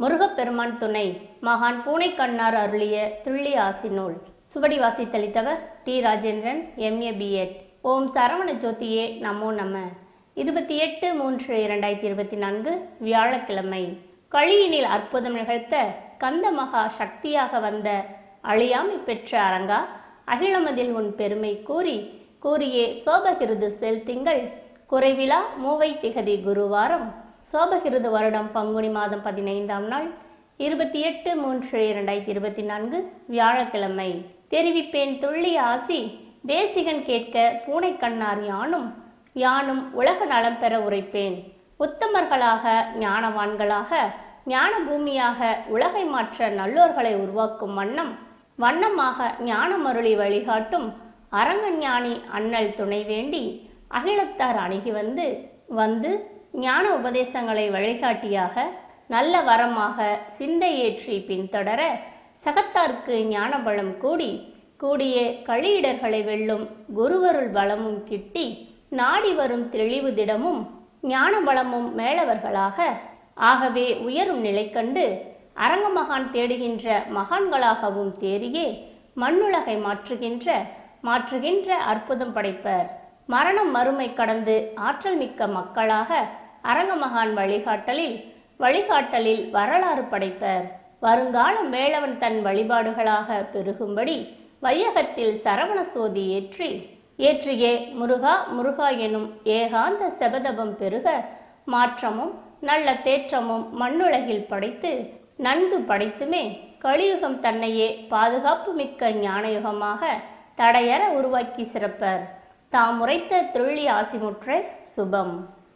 முருகப்பெருமான் துணை மகான் பூனைக்கண்ணார் அருளிய துள்ளி ஆசி நூல். சுவடி வாசித்தளித்தவர் டி ராஜேந்திரன் எம்ஏ பிஎட் ஓம் சரவண ஜோதியே நமோ நம. இருபத்தி எட்டு மூன்று இரண்டாயிரத்தி இருபத்தி நான்கு வியாழக்கிழமை. களியினில் அற்புதம் நிகழ்த்த கந்த மகா சக்தியாக வந்த அழியாமை பெற்ற அரங்கா அகிலமதில் உன் பெருமை கூறி கூறியே சோபகிருது செலுத்திங்கள் குறைவிலா மூவை திகதி குருவாரம். சோபகிருத வருடம் பங்குனி மாதம் பதினைந்தாம் நாள் இருபத்தி எட்டு மூன்று இரண்டாயிரத்தி இருபத்தி நான்கு வியாழக்கிழமை. தெரிவிப்பேன் துள்ளி ஆசி தேசிகன் கேட்க பூனை கண்ணார் யானும் யானும் உலக நலம் பெற உரைப்பேன். உத்தமர்களாக ஞானவான்களாக ஞான பூமியாக உலகை மாற்ற நல்லோர்களை உருவாக்கும் வண்ணம் வண்ணமாக ஞானமருளி வழிகாட்டும் அரங்கஞானி அண்ணல் துணை வேண்டி அகிலத்தார் அணுகி வந்து வந்து ஞான உபதேசங்களை வழிகாட்டியாக நல்ல வரமாக சிந்தை ஏற்றி பின்தொடர சகத்தார்க்கு ஞான பலம் கூடி கூடிய களியிடர்களை வெல்லும் குருவருள் பலமும் கிட்டி நாடி வரும் தெளிவு திடமும் ஞான பலமும் மேலவர்களாக ஆகவே உயரும் நிலை கண்டு அரங்கமகான் தேடுகின்ற மகான்களாகவும் தேறியே மண்ணுலகை மாற்றுகின்ற மாற்றுகின்ற அற்புதம் படைப்பர். மரணம் மறுமை கடந்து ஆற்றல் மிக்க மக்களாக அரங்கமகான் வழிகாட்டலில் வழிகாட்டலில் வரலாறு படைப்பர். வருங்காலம் மேலவன் தன் வழிபாடுகளாக பெருகும்படி வையகத்தில் சரவண சோதி ஏற்றி ஏற்றியே முருகா முருகா எனும் ஏகாந்த செபதபம் பெருக மாற்றமும் நல்ல தேற்றமும் மண்ணுலகில் படைத்து நன்கு படைத்துமே கலியுகம் தன்னையே பாதுகாப்பு மிக்க ஞானயுகமாக தடையற உருவாக்கி சிறப்பர். தாம் உரைத்த திருளி ஆசிமுற்றை சுபம்.